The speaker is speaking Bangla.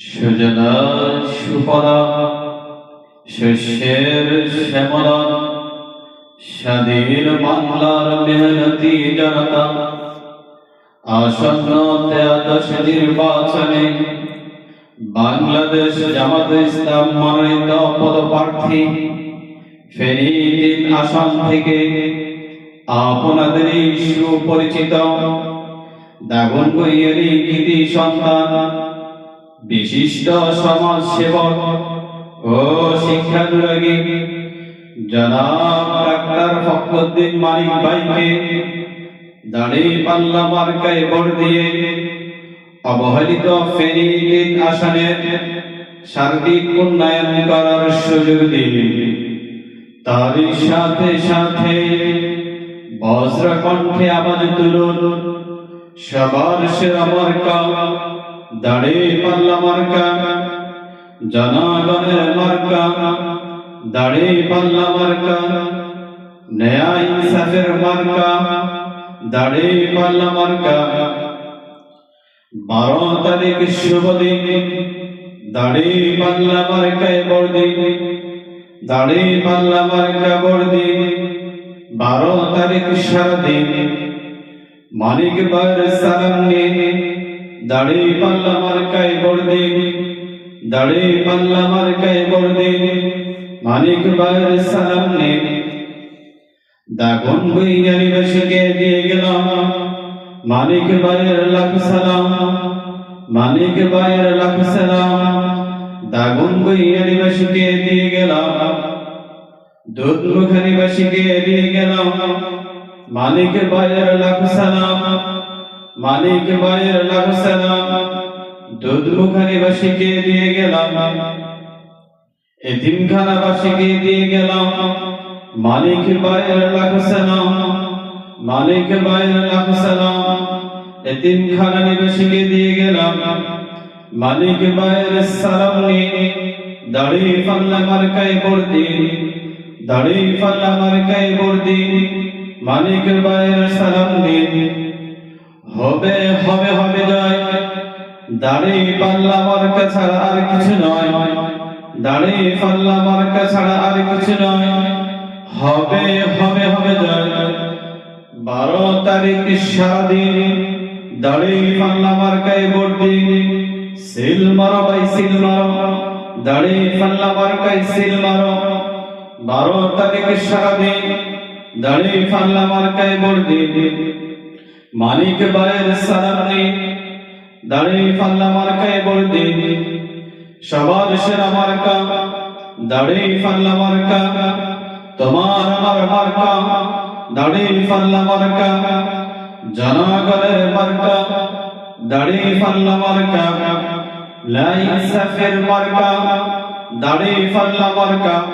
সুজলা সুফলা শস্যের শ্যামলা স্বাধীন বাংলার মেহনতি জনতা, আসন্ন ত্রয়োদশ নির্বাচনে বাংলাদেশ জামাত ইসলাম মনোনীত পদপ্রার্থী ফেনী তিন আসন থেকে আপনাদেরই সুপরিচিত দাগনভূঞারই কৃতি সন্তান বিশিষ্ট সমাজ সেবক ও শিক্ষানুরাগী জনাব ডাক্তার ফখরুদ্দিন মানিক ভাইকে দাড়ি পাল্লা মার্কায় ভোট দিয়ে অবহেলিত ফেনী তিন আসনের সার্বিক উন্নয়ন করার সুযোগ দিন। তারই সাথে সাথে বজ্র কণ্ঠে আওয়াজ তুলুন সবার সেরা মার্কা দাড়ি পাল্লা মার্কা, জনগণের মার্কা দাড়ি পাল্লা মার্কা, ন্যায় ইনসাফের মার্কা দাড়ি পাল্লা মার্কা। বারো তারিখ শুভ দিন দাড়ি পাল্লা মার্কায় বড়দিন দাড়ি পাল্লা মার্কা বড়দিন বারো তারিখ সারাদিন মানিক বার সালাম নিয়ে দাড়ি পাল্লা মার্কায় বড়দিন দাড়ি পাল্লা মার্কায় বড়দিন মানিক বার সালাম নিয়ে দাগন বইয়ারি বসিকে দিয়ে গেলাম মানিক ভাইয়ের লাখ সালাম, মানিক ভাইয়ের লাখ সালাম, দাগন বইয়ারি বসিকে দিয়ে গেলাম দুধ মুখারি বসিকে দিয়ে গেলাম মানিক ভাইয়ের লাখ সালাম। মানিক ভাইয়ের লাখ সালাম দুধ মুখারি বসিকে দিয়ে গেলাম। এতিমখানা বাসিকে দিয়ে গেলাম। মালিক ভাইয়ের লাখ সালাম মালিক ভাইয়ের লাখ সালাম এতিমখানা নিবাসীকে দিয়ে গেলাম। মালিক ভাইয়ের সালাম নিয়ে দাড়ি পাল্লা মার্কায় বর্দি দাড়ি পাল্লা মার্কায় বর্দি মালিক ভাইয়ের সালাম নিয়ে হবে হবে হবে জয়। দাড়ি পাল্লা মার্কা ছাড়া আর কিছু নয়। দাড়ি পাল্লা মার্কা ছাড়া আর কিছু নয়। হবে হবে হবে জয়। বারো তারিখ সারাদিন দাড়ি পাল্লা মার্কায় ভোট দিন। সিল মারো ভাই, সিল মারো। দাড়ি পাল্লা মার্কায় সিল মারো। বারো তারিখ সারাদিন দাড়ি পাল্লা মার্কায় ভোট দিন। মানিক ভাইয়ের সালাম। দাড়ি পাল্লা মার্কায় দিন। সবার সেরা মার্কা দাড়ি পাল্লা মার্কা। তোমার আমার মার্কা দাড়ি পাল্লা মার্কা। জনগণের মার্কা দাড়ি পাল্লা মার্কা। লাই সাফের মার্কা দাড়ি পাল্লা মার্কা।